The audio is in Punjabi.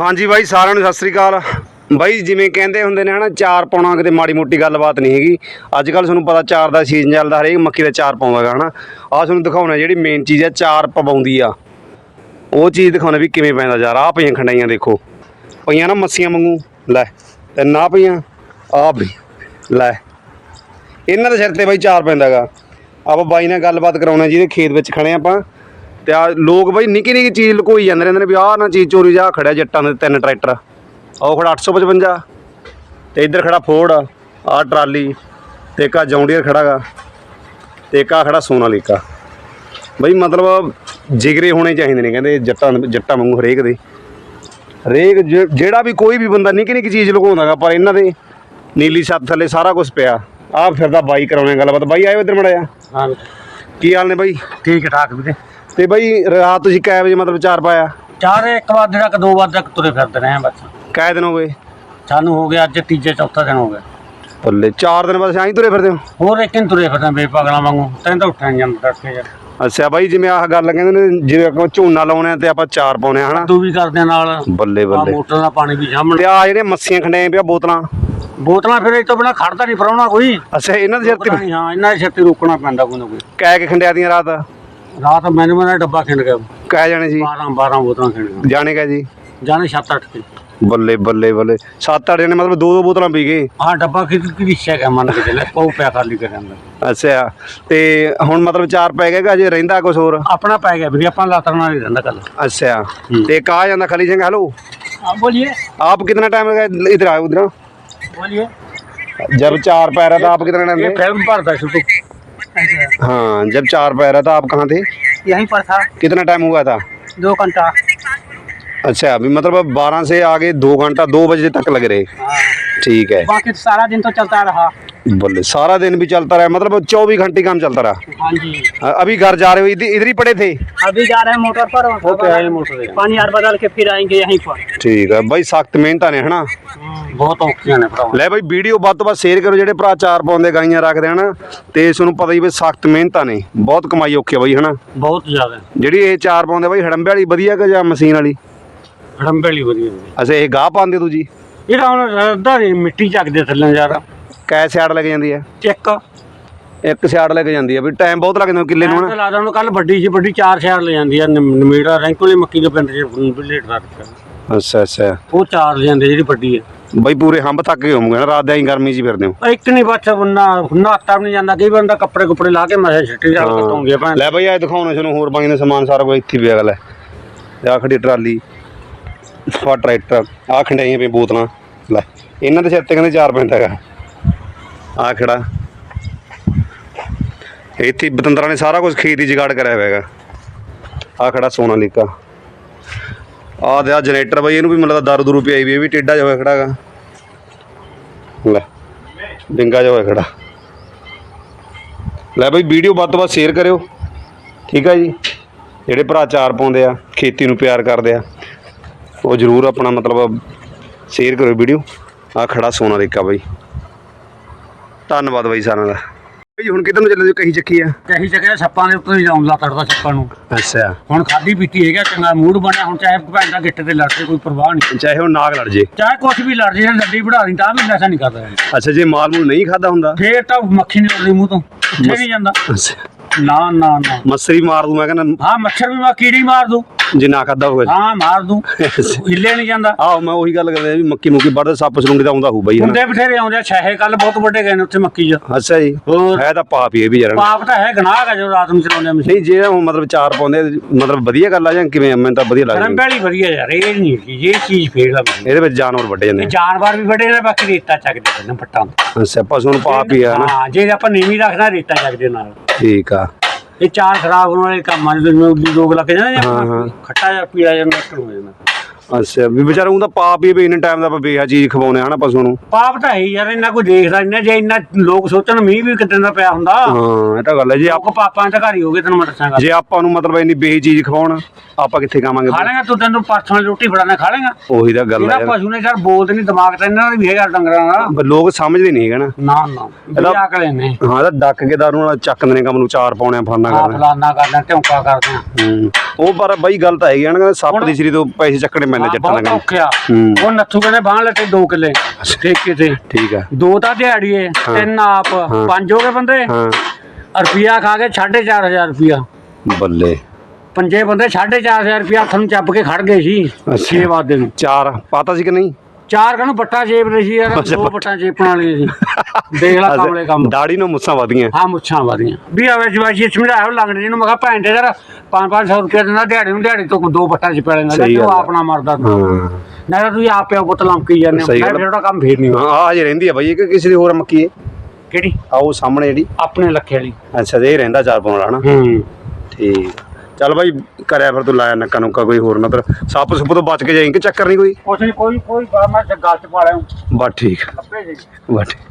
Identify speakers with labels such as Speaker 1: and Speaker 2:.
Speaker 1: ਹਾਂਜੀ ਬਾਈ, ਸਾਰਿਆਂ ਨੂੰ ਸਤਿ ਸ੍ਰੀ ਅਕਾਲ। ਬਾਈ, ਜਿਵੇਂ ਕਹਿੰਦੇ ਹੁੰਦੇ ਨੇ ਹਨਾ, ਚਾਰ ਪਾਉਣਾ ਕਿਤੇ ਮਾੜੀ ਮੋਟੀ ਗੱਲਬਾਤ ਨਹੀਂ ਹੈਗੀ। ਅੱਜ ਕੱਲ ਤੁਹਾਨੂੰ ਪਤਾ ਚਾਰ ਦਾ ਸੀਜ਼ਨ ਚੱਲਦਾ ਹਰੇਕ ਮੱਕੀ ਦਾ ਚਾਰ ਪਾਉਂਦਾਗਾ, ਹਨਾ। ਆਹ ਤੁਹਾਨੂੰ ਦਿਖਾਉਣਾ ਜਿਹੜੀ ਮੇਨ ਚੀਜ਼ ਹੈ ਚਾਰ ਪਵਾਉਂਦੀ ਆ। ਉਹ ਚੀਜ਼ ਦਿਖਾਉਣਾ ਵੀ ਕਿਵੇਂ ਪੈਂਦਾ ਯਾਰ, ਆਹ ਪਈਆਂ ਖੰਡਾਈਆਂ ਦੇਖੋ। ਪਈਆਂ ਨਾ ਮੱਸੀਆਂ ਵਾਂਗੂ, ਲੈ, ਤੇ ਨਾ ਪਈਆਂ, ਆਹ ਵੀ ਲੈ। ਇਹਨਾਂ ਦੇ ਸਿਰ ਤੇ ਬਾਈ ਚਾਰ ਪੈਂਦਾਗਾ। ਆਪਾਂ ਬਾਈ ਨਾਲ ਗੱਲਬਾਤ ਕਰਾਉਣਾ, ਜਿਹਦੇ ਖੇਤ ਵਿੱਚ ਖੜੇ ਆਪਾਂ। ਤੇ ਆ ਲੋਕ ਬਈ ਨਿੱਕੀ ਨਿੱਕੀ ਚੀਜ਼ ਲੁਕੋਈ ਜਾਂਦੇ ਰਹਿੰਦੇ ਨੇ ਵੀ ਆਹ ਨਾ ਚੀਜ਼ ਚੋਰੀ ਜਾ ਖੜਿਆ ਜੱਟਾਂ ਦੇ ਤਿੰਨ ਟਰੈਕਟਰ। ਆਹ ਖੜਾ 855 ਤੇ ਇੱਧਰ ਖੜਾ ਫੋਰਡ ਆਹ ਟਰਾਲੀ, ਤੇ ਇੱਕ ਆ ਜੌਂਡੀਅਰ ਖੜਾਗਾ ਤੇ ਇੱਕ ਆ ਖੜਾ ਸੋਨਾਲੀਕਾ ਬਈ ਮਤਲਬ ਜਿਗਰੇ ਹੋਣੇ ਚਾਹੀਦੇ ਨੇ ਕਹਿੰਦੇ ਜੱਟਾਂ ਜੱਟਾਂ ਵਾਂਗੂ ਹਰੇਕ ਦੇ। ਹਰੇਕ ਜਿਹੜਾ ਵੀ ਕੋਈ ਵੀ ਬੰਦਾ ਨਿੱਕੀ ਨਿੱਕੀ ਚੀਜ਼ ਲੁਕਾਉਂਦਾਗਾ ਪਰ ਇਹਨਾਂ ਦੇ ਨੀਲੀ ਛੱਤ ਥੱਲੇ ਸਾਰਾ ਕੁਝ ਪਿਆ। ਆਹ ਫਿਰਦਾ ਬਾਈ ਕਰਾਉਣੇ ਗੱਲਬਾਤ। ਬਾਈ ਆਇਓ ਇੱਧਰ ਮੜਿਆ
Speaker 2: ਹਾਂ
Speaker 1: ਕੀ ਹਾਲ ਨੇ ਬਾਈ?
Speaker 2: ਠੀਕ ਠਾਕ ਵੀਰੇ।
Speaker 1: ਤੇ ਬਾਈ ਰਾਤ ਤੁਸੀਂ ਕੈ ਵਜੇ ਮਤਲਬ ਚਾਰ ਪਾਇਆ?
Speaker 2: ਚਾਰ ਇੱਕ ਵਜੇ ਤੱਕ ਦੋ ਵਜੇ ਤੱਕ ਤੁਰੇ ਫਿਰਦੇ ਰਹੇ ਬਸ।
Speaker 1: ਕੈ ਦਿਨ ਹੋ ਗਏ?
Speaker 2: ਸਾਨੂੰ ਹੋ ਗਿਆ ਅੱਜ ਤੀਜੇ ਚੌਥਾ ਦਿਨ ਹੋ ਗਿਆ
Speaker 1: ਬੱਲੇ ਚਾਰ ਦਿਨ ਬਸ ਐਂ ਤੁਰੇ ਫਿਰਦੇ ਹੋ?
Speaker 2: ਹੋਰ ਇੱਕ ਦਿਨ ਤੁਰੇ ਫਿਰਦੇ ਬੇਪਗਲਾ ਵਾਂਗੂ ਤੈਨੂੰ ਤਾਂ ਉੱਠਿਆ ਨੀ ਜਾਂਦਾ ਤੜਕੇ ਯਾਰ
Speaker 1: ਅੱਛਾ ਬਾਈ ਜਿਵੇਂ ਆਹ ਗੱਲ ਕਹਿੰਦੇ ਨੇ ਜਿਵੇਂ ਆਪਾਂ ਝੋਨਾ ਲਾਉਣੇ ਆ ਤੇ ਆਪਾਂ ਚਾਰ ਪਾਉਣੇ ਹਨਾ?
Speaker 2: ਤੂੰ ਵੀ ਕਰਦੇ ਨਾਲ।
Speaker 1: ਬੱਲੇ ਬੱਲੇ।
Speaker 2: ਮੋਟਰ ਦਾ ਪਾਣੀ ਵੀ ਸਾਹਮਣੇ
Speaker 1: ਤੇ ਆ ਜਿਹੜੇ ਮੱਸੀਆਂ ਖੰਡੇ ਪਿਆ ਬੋਤਲਾਂ
Speaker 2: ਬੋਤਲਾਂ ਫਿਰ ਇਹ ਤੋਂ ਬਿਨਾ ਖੜਦਾ ਨਹੀਂ ਫਰਾਉਣਾ ਕੋਈ
Speaker 1: ਅੱਛਾ ਇਹਨਾਂ ਦੇ ਸਿਰ
Speaker 2: ਰੁਕਣਾ
Speaker 1: ਤੇ
Speaker 2: ਨਹੀਂ ਹਾਂ ਇਹਨਾਂ ਦੇ ਸਿਰ ਤੇ ਰੁਕਣਾ ਪੈਂਦਾ ਕੋਈ ਨਾ ਕੋਈ
Speaker 1: ਕੈ ਕੇ ਖੰਡਿਆ ਦੀਆਂ ਰਾਤ
Speaker 2: ਰਾਤ ਮੈਨੂੰ ਮੇਰਾ ਡੱਬਾ ਖਿੰਡ ਗਿਆ
Speaker 1: ਕੈ ਜਾਣੇ ਸੀ
Speaker 2: 12 12 ਬੋਤਲਾਂ ਖਿੰਡ ਗਿਆ
Speaker 1: ਜਾਣੇ ਕੈ ਜੀ
Speaker 2: ਜਾਣੇ 7 8 ਤੇ
Speaker 1: ਬੱਲੇ ਬੱਲੇ ਬੱਲੇ ਸੱਤ ਅੱਠ ਜਣੇ ਮਤਲਬ ਦੋ ਦੋ ਬੋਤਲਾਂ ਪੀ ਗਏ
Speaker 2: ਆਹ ਡੱਬਾ ਕਿ ਕਿ ਰਿਸ਼ਾ ਗਿਆ ਮੰਨ ਕੇ ਚੱਲੇ ਪਉ ਪਿਆ ਖਾਲੀ ਕਰ ਜਾਂਦਾ
Speaker 1: ਅੱਛਾ ਤੇ ਹੁਣ ਮਤਲਬ ਚਾਰ ਪੈ ਗਏ ਕਿ ਅਜੇ ਰਹਿੰਦਾ ਕੁਝ ਹੋਰ
Speaker 2: ਆਪਣਾ ਪੈ ਗਿਆ ਵੀਰੇ ਆਪਾਂ ਲਾਤਰ ਨਾਲ ਹੀ ਰਹਿੰਦਾ ਕੱਲ
Speaker 1: ਅੱਛਾ ਤੇ ਕਾ ਜਾਂਦਾ ਖਲੀ ਸਿੰਘ ਹੈਲੋ
Speaker 2: आप बोलिए
Speaker 1: आप कितना टाइम लगा इधर आओ उधर
Speaker 2: बोलिए
Speaker 1: जब चार पैर था आप कितना टाइम
Speaker 2: ये
Speaker 1: थे
Speaker 2: फिल्म भरता शुरू
Speaker 1: हाँ जब चार पैर था आप कहाँ थे
Speaker 2: यहीं पर था
Speaker 1: कितना टाइम हुआ था
Speaker 2: दो घंटा
Speaker 1: अच्छा अभी मतलब बारह से आगे दो घंटा दो बजे तक लग रहे ठीक है
Speaker 2: बाकी तो सारा दिन तो चलता रहा
Speaker 1: बोले सारा दिन भी चलता रहा मतलब चौबीस घंटे काम चलता रहा
Speaker 2: हाँ जी
Speaker 1: अ- अभी घर जा रहे हो इधर इधर ही पड़े थे
Speaker 2: अभी जा रहे हैं मोटर पर वो पे है मोटर पानी यार बदल के फिर आएंगे यहीं पर
Speaker 1: ਠੀਕ ਹੈ ਬਾਈ ਸਖਤ ਮਿਹਨਤਾਂ ਨੇ ਹਨਾ
Speaker 2: बहुत औखियां ने भरा
Speaker 1: ਲੈ ਬਾਈ ਵੀਡੀਓ ਵੱਧ ਤੋਂ ਵੱਧ ਸ਼ੇਅਰ ਕਰੋ ਜਿਹੜੇ ਭਰਾ ਚਾਰ ਪਾਉਂਦੇ ਗਾਈਆਂ ਰੱਖਦੇ ਹਨ ਤੇ ਤੁਹਾਨੂੰ ਪਤਾ ਹੀ ਵੀ ਸਖਤ ਮਿਹਨਤਾਂ ਨੇ ਬਹੁਤ ਕਮਾਈ ਔਖੀ ਆ ਬਾਈ ਹਨਾ
Speaker 2: बहुत ज्यादा
Speaker 1: ਜਿਹੜੀ ਇਹ ਚਾਰ ਪਾਉਂਦੇ ਬਾਈ ਹੜੰਬੇ ਵਾਲੀ ਵਧੀਆ ਕਿ ਜਾਂ ਮਸ਼ੀਨ ਵਾਲੀ
Speaker 2: ਹੜੰਬੇਲੀ ਵਧੀਆ
Speaker 1: ਅੱਛਾ ਇਹ ਗਾਹ ਪਾਉਂਦੇ ਹੋ ਤੁਸੀਂ?
Speaker 2: ਇਹਦਾ ਹੁਣ ਰੱਦਾ ਦੀ ਮਿੱਟੀ ਚੱਕਦੇ ਥੱਲੇ ਯਾਰ।
Speaker 1: ਕੈ ਸਿਆੜ ਲੱਗ ਜਾਂਦੀ ਹੈ?
Speaker 2: ਚੈੱਕ
Speaker 1: ਇੱਕ ਸਿਆੜ ਲੱਗ ਜਾਂਦੀ ਹੈ। ਵੀ ਟਾਈਮ ਬਹੁਤ ਲੱਗ ਜਾਂਦਾ ਕਿੱਲੇ ਨੂੰ
Speaker 2: ਮੈਂ
Speaker 1: ਹਨਾ
Speaker 2: ਲਾ ਉਹਨੂੰ ਕੱਲ ਵੱਡੀ ਸੀ ਵੱਡੀ ਚਾਰ ਸ਼ਹਿਰ ਲੈ ਜਾਂਦੀ ਆ ਨਿਮ- ਨਮੀੜਾ ਰੈਂਕੋਲੀ ਮੱਕੀ ਦੇ ਪਿੰਡ ਚ ਬੁਲੇਟ ਦਾ
Speaker 1: ਅੱਛਾ ਅੱਛਾ।
Speaker 2: ਉਹ ਚਾਰ ਲੈ ਜਾਂਦੇ ਜਿਹੜੀ ਵੱਡੀ ਹੈ।
Speaker 1: ਬਾਈ ਪੂਰੇ ਹੰਬ ਥੱਕ ਗਏ ਹੋਵੋਗੇ ਨਾ ਰਾਤ ਦੇ ਹੀ ਗਰਮੀ 'ਚ ਹੀ ਫਿਰਦੇ ਹੋ।
Speaker 2: ਇੱਕ ਨਹੀਂ ਬਸ ਨਾ ਨਹਾਤਾ ਵੀ ਨਹੀਂ ਜਾਂਦਾ। ਕਈ ਬੰਦਾ ਕੱਪੜੇ ਕੁਪੜੇ ਲਾ ਕੇ ਮੈਂ ਛਿੱਟੀ ਜਾ ਕੇ ਧੋਂਗੇ ਭੈਣ।
Speaker 1: ਲੈ ਬਾਈ ਅੱਜ ਦਿਖਾਉਣਾ ਤੁਹਾਨੂੰ ਹੋਰ ਬਾਈ ਦਾ ਸਮਾਨ ਸਾਰਾ ਕੁਝ ਇੱਥੇ ਪਿਆ ਗੱਲ ਹੈ ਆ ਖੜੀ ਟਰਾਲੀ। ਫਾ ਟਰੈਕਟਰ ਆ ਖੰਡਾਈਆਂ ਪਈ ਬੋਤਲਾਂ। ਲੈ, ਇਹਨਾਂ ਦੇ ਸਿਰ ਤੇ ਕਹਿੰਦੇ ਚਾਰ ਪੈਂਦਾ ਹੈਗਾ। ਆ ਖੜਾ ਇੱਥੇ ਬਤੰਦਰਾਂ ਨੇ ਸਾਰਾ ਕੁਝ ਖੇਤ ਦੀ ਜਗਾੜ ਕਰਿਆ ਹੋਇਆ ਹੈਗਾ। ਆ ਖੜਾ ਸੋਨਾ ਲੀਕਾ। ਆ ਦੇ ਆ ਜਨਰੇਟਰ ਬਈ, ਇਹਨੂੰ ਵੀ ਮਤਲਬ ਦਾਰੂ ਦੂਰੂ ਪਿਆਈ ਵੀ ਇਹ ਵੀ ਟੇਡਾ ਜਿਹਾ ਹੋਇਆ ਖੜਾ ਹੈਗਾ। ਲੈ, ਡਿੰਗਾ ਜਿਹਾ ਹੋਇਆ ਖੜਾ ਲੈ ਬਈ, ਵੀਡੀਓ ਵੱਧ ਤੋਂ ਵੱਧ ਸ਼ੇਅਰ ਕਰਿਓ। ਠੀਕ ਆ ਜੀ? ਜਿਹੜੇ ਭਰਾ ਚਾਰ ਪਾਉਂਦੇ ਆ, ਖੇਤੀ ਨੂੰ ਪਿਆਰ ਕਰਦੇ ਆ। ਉਹ ਜਰੂਰ ਆਪਣਾ ਮਤਲਬ ਸ਼ੇਅਰ ਕਰੋ ਵੀਡੀਓ ਆ ਖੜਾ ਸੋਨਾ ਦੇਖਾ ਬਾਈ। ਧੰਨਵਾਦ ਬਾਈ ਸਾਰਿਆਂ ਦਾ। ਬਈ ਹੁਣ ਕਿੱਧਰ ਨੂੰ ਚੱਲੇ ਜੋ ਕਹੀ ਚੱਕੀ ਆ?
Speaker 2: ਕਹੀ ਜਗ੍ਹਾ ਛੱਪਾਂ ਦੇ ਉੱਤੇ ਹੀ ਆਉਂਦਾ ਤੜਦਾ ਛੱਪਾਂ ਨੂੰ।
Speaker 1: ਅੱਛਾ।
Speaker 2: ਹੁਣ ਖਾਦੀ ਪੀਤੀ ਹੈਗਾ ਚੰਗਾ ਮੂਡ ਬਣਿਆ ਹੁਣ ਚਾਹੇ ਭੈਣ ਦਾ ਗਿੱਟੇ ਤੇ ਲੜ ਕੇ ਕੋਈ ਪਰਵਾਹ ਨਹੀਂ।
Speaker 1: ਚਾਹੇ ਉਹ ਨਾਗ ਲੜ ਜੇ।
Speaker 2: ਚਾਹੇ ਕੁਛ ਵੀ ਲੜ ਜੇ ਲੱਡੀ ਵੜਾ ਦੀ ਤਾਂ ਵੀ ਨਸ਼ਾ ਨਹੀਂ ਕਰਦਾ।
Speaker 1: ਅੱਛਾ ਜੇ ਮਾਲ ਮੂਲ ਨਹੀਂ ਖਾਦਾ ਹੁੰਦਾ?
Speaker 2: ਫੇਰ ਤਾਂ ਮੱਖੀ ਨਹੀਂ ਉੜਦੀ ਮੂੰਹ ਤੋਂ ਉੱਠੇ ਨਹੀਂ ਜਾਂਦਾ। ਨਾ ਨਾ ਨਾ।
Speaker 1: ਮਸਰੀ ਮਾਰ ਦੂੰ ਮੈਂ ਕਹਿੰਦਾ
Speaker 2: ਹਾਂ ਮੱਛਰ ਵੀ ਮੈਂ ਕੀੜੀ ਮਾਰ ਦੂੰ।
Speaker 1: ਜੇ ਨਾ ਖਾਦਾ ਹੋਵੇ।
Speaker 2: ਹਾਂ ਮਾਰ ਦੂੰ। ਹਿੱਲੇ ਨਹੀਂ ਜਾਂਦਾ।
Speaker 1: ਆਹੋ ਮੈਂ ਉਹੀ ਗੱਲ ਕਰਦਾ ਵੀ ਮੱਕੀ ਮੁੱਕੀ ਵੱਢਦੇ ਸੱਪ ਸਰੂੰਗੀ ਤਾਂ ਆਉਂਦਾ ਹੋਊ ਬਾਈ
Speaker 2: ਹੁੰਦੇ ਬਥੇਰੇ ਆਉਂਦੇ ਛੇਹੇ ਕੱਲ ਬਹੁਤ ਵੱਡੇ ਗਏ ਨੇ ਉੱਥੇ ਮੱਕੀ 'ਚ।
Speaker 1: ਅੱਛਾ ਜੀ।
Speaker 2: ਹੋਰ?
Speaker 1: ਹੈ ਤਾਂ ਪਾਪ ਹੀ ਇਹ ਵੀ ਯਾਰ
Speaker 2: ਪਾਪ ਤਾਂ ਹੈ ਗਨਾਹ ਹੈ ਜਦੋਂ ਰਾਤ ਨੂੰ ਚਲਾਉਂਦੇ ਮਸ਼ੀਨ।
Speaker 1: ਨਹੀਂ ਜੇ ਉਹ ਮਤਲਬ ਚਾਰ ਪਾਉਂਦੇ ਮਤਲਬ ਵਧੀਆ ਗੱਲ ਆ ਜਾਂ ਕਿਵੇਂ? ਮੈਨੂੰ ਤਾਂ ਵਧੀਆ ਲੱਗਦਾ।
Speaker 2: ਰੰਬੇਲੀ ਵਧੀਆ ਯਾਰ ਇਹ ਨਹੀਂ ਚੀਜ਼ ਇਹ ਚੀਜ਼ ਫੇਰ ਆ।
Speaker 1: ਇਹਦੇ ਵਿੱਚ ਜਾਨਵਰ ਵੱਡੇ ਜਾਂਦੇ
Speaker 2: ਜਾਨਵਰ ਵੀ ਵੱਡੇ ਨੇ ਬਾਕੀ ਰੇਤਾ ਚੱਕਦੇ ਨੇ ਪੱਟਾਂ।
Speaker 1: ਅੱਛਾ ਪਸ਼ੂ ਨੂੰ ਪਾਪ ਹੀ ਆ ਨਾ
Speaker 2: ਹਾਂ ਜੇ ਆਪਾਂ ਨੀਵੀਂ ਰੱਖਣਾ ਰੇਤਾ ਚੱਕਦੇ ਨਾਲ।
Speaker 1: ਠੀਕ ਆ।
Speaker 2: ਇਹ ਚਾਰ ਖਰਾਬ ਹੋਣ ਵਾਲੇ ਕੰਮ ਆ ਜਦੋਂ ਉੱਡੀ ਰੋਗ ਲੱਗ ਜਾਂਦੇ
Speaker 1: ਹਾਂ,
Speaker 2: ਜਾਂ
Speaker 1: ਹਾਂ।
Speaker 2: ਖੱਟਾ ਜਾਂ ਪੀਲਾ ਜਾਂ ਹੋ ਜਾਂਦਾ
Speaker 1: ਅੱਛਾ ਵੀ ਵਿਚਾਰਾ ਉਹਦਾ ਪਾਪ ਹੀ ਵੀ ਇੰਨੇ ਟਾਈਮ ਦਾ ਆਪਾਂ ਬੇਹਾ ਚੀਜ਼ ਖਵਾਉਣੇ ਆ ਨਾ ਪਸ਼ੂ ਨੂੰ।
Speaker 2: ਪਾਪ ਤਾਂ ਹੈ ਹੀ ਯਾਰ ਇੰਨਾ ਕੋਈ ਦੇਖਦਾ ਨਹੀਂ ਜੇ ਇੰਨਾ ਲੋਕ ਸੋਚਣ ਮੀਂਹ ਵੀ ਕਿਤੇ ਦਾ ਪਿਆ ਹੁੰਦਾ।
Speaker 1: ਹਾਂ ਇਹ ਤਾਂ ਗੱਲ ਹੈ ਜੇ ਆਪ
Speaker 2: ਲੋਕ ਪਾਪਾਂ ਦੇ ਘਰ ਹੀ ਹੋ ਗਏ ਤੈਨੂੰ ਮੈਂ ਦੱਸਾਂਗਾ
Speaker 1: ਜੇ ਆਪਾਂ ਨੂੰ ਮਤਲਬ ਇੰਨੀ ਬੇਹੀ ਚੀਜ਼ ਖਵਾਉਣ ਆਪਾਂ ਕਿੱਥੇ ਖਾਵਾਂਗੇ?
Speaker 2: ਖਾ ਲੇਗਾ ਤੂੰ ਤੈਨੂੰ ਪਰਸੋਂ ਰੋਟੀ ਫੜਾਣਾ ਖਾ ਲੇਗਾ।
Speaker 1: ਉਹੀ ਤਾਂ ਗੱਲ
Speaker 2: ਇਹਦਾ
Speaker 1: ਹੈ
Speaker 2: ਪਸ਼ੂ ਨੇ ਯਾਰ ਬੋਲਦੇ ਨਹੀਂ ਦਿਮਾਗ ਤਾਂ ਇਹਨਾਂ ਦਾ ਵੀ ਹੈਗਾ ਡੰਗਰਾਂ ਦਾ।
Speaker 1: ਲੋਕ ਸਮਝਦੇ ਨਹੀਂ ਹੈਗਾ ਨਾ।
Speaker 2: ਨਾ ਨਾ
Speaker 1: ਇਹਦਾ-
Speaker 2: ਬਿਆ ਕਲੇ ਨੇ
Speaker 1: ਹਾਂ ਇਹਦਾ ਡੱਕ ਕੇ ਦਾਰੂ ਨਾਲ ਚੱਕਦੇ ਨੇ ਕੰਮ ਨੂੰ ਚਾਰ ਪਾਉਣੇ ਆ ਫਾਨਾ
Speaker 2: ਆ
Speaker 1: ਕਰਨਾ
Speaker 2: ਫਲਾਨਾ ਕਰਦੇ ਢੌਂਕਾ ਕਰਦੇ
Speaker 1: ਹੂੰ ਉਹ ਪਰ ਬਈ ਗੱਲ ਤਾਂ ਹੈਗੀ ਆ ਨਾ ਕਹਿੰਦੇ ਸੱਪ ਦੀ ਸ੍ਰੀ ਤੋਂ ਪੈਸੇ ਚੱਕਣੇ ਪੈਂਦੇ ਜੱਟਾਂ
Speaker 2: ਬਹੁਤ
Speaker 1: ਲੰਗੇ
Speaker 2: ਔਖਿਆ।
Speaker 1: ਹੂੰ।
Speaker 2: ਉਹ ਨੱਥੂ ਕਹਿੰਦੇ ਬਾਹ ਲੱਤੇ 2 ਕਿੱਲੇ ਠੇਕੇ ਤੇ।
Speaker 1: ਠੀਕ ਆ।
Speaker 2: ਦੋ ਤਾਂ ਦਿਹਾੜੀਏ ਤਿੰਨ ਆਪ ਪੰਜ ਹੋ ਗਏ ਬੰਦੇ?
Speaker 1: ਹਾਂ।
Speaker 2: ਰੁਪਿਆ ਖਾ ਕੇ 4500 ਰੁਪਿਆ
Speaker 1: ਬੱਲੇ।
Speaker 2: ਪੰਜੇ ਬੰਦੇ 4500 ਰੁਪਿਆ ਹੱਥ ਨੂੰ ਚੱਪ ਕੇ ਖੜ ਗਏ ਸੀ
Speaker 1: ਅੱਛਾ।
Speaker 2: 6 ਵਾਦੇ ਨੂੰ।
Speaker 1: ਚਾਰ ਪਾਤਾ ਸੀ ਕਿ ਨਹੀਂ?
Speaker 2: ਚਾਰ ਕਨੂੰ ਬੱਟਾ ਜੇਬ ਰਹੀ ਯਾਰ ਦੋ
Speaker 1: ਬੱਟਾ।
Speaker 2: ਜੇਪਣ ਵਾਲੀ ਸੀ। ਦੇਖ ਲੈ ਕਾਮਲੇ ਕੰਮ।
Speaker 1: ਦਾੜੀ ਨੂੰ ਮੁੱਛਾਂ ਵਧੀਆਂ।
Speaker 2: ਹਾਂ ਮੁੱਛਾਂ ਵਾਦੀਆਂ ਵੀ ਆਵੇ ਜਵਾਜੀ ਸਮਝਾਇਆ ਲੰਗੜੇ ਨੂੰ ਮੈਂ ਕਿਹਾ ਭੈਣ ਤੇ ਯਾਰ 5-500 ਰੁਪਏ ਦਿੰਦਾ ਦਿਹਾੜੀ ਨੂੰ ਦਿਹਾੜੀ ਤੋਂ ਦੋ ਬੱਟਾਂ ਚ ਪੈ ਲੈਂਦਾ ਤੂੰ। ਆਪਣਾ ਮਰਦਾ ਤੂੰ। ਨਾ ਤਾਂ ਆਪ ਪਿਓ ਪੁੱਤ ਲੰਕੀ ਜਾਂਦੇ ਮੈਂ ਉਹਦਾ ਕੰਮ ਫੇਰ ਨਹੀਂ।
Speaker 1: ਹਾਂ ਆ ਜੇ ਰਹਿੰਦੀ ਆ ਬਾਈ ਕਿ ਕਿਸੇ ਦੀ ਹੋਰ ਮੱਕੀ ਹੈ
Speaker 2: ਕਿਹੜੀ?
Speaker 1: ਆਓ ਸਾਹਮਣੇ ਜਿਹੜੀ।
Speaker 2: ਆਪਣੇ ਲੱਖੇ ਵਾਲੀ।
Speaker 1: ਅੱਛਾ ਤੇ ਇਹ ਰਹਿੰਦਾ ਚਾਰ ਪਾਉਣ ਵਾਲਾ
Speaker 2: ਹੂੰ।
Speaker 1: ਠੀਕ। ਚੱਲ ਬਾਈ ਕਰਿਆ ਫਿਰ ਤੂੰ ਲਾਇਆ ਨੱਕਾ ਨੁੱਕਾ ਕੋਈ ਹੋਰ ਨਾ ਤਰ ਸੱਪ ਸੁੱਪ ਤੋਂ ਬਚ ਕੇ ਜਾਈਂ ਕਿ ਚੱਕਰ ਨਹੀਂ ਕੋਈ?
Speaker 2: ਕੁਛ ਨਹੀਂ ਕੋਈ ਕੋਈ ਮੈਂ ਗੱਲ ਚ ਪਾ ਲਿਆ
Speaker 1: ਬਸ ਠੀਕ।
Speaker 2: ਲੱਭੇ ਜੀ।
Speaker 1: ਬਸ ਠੀਕ।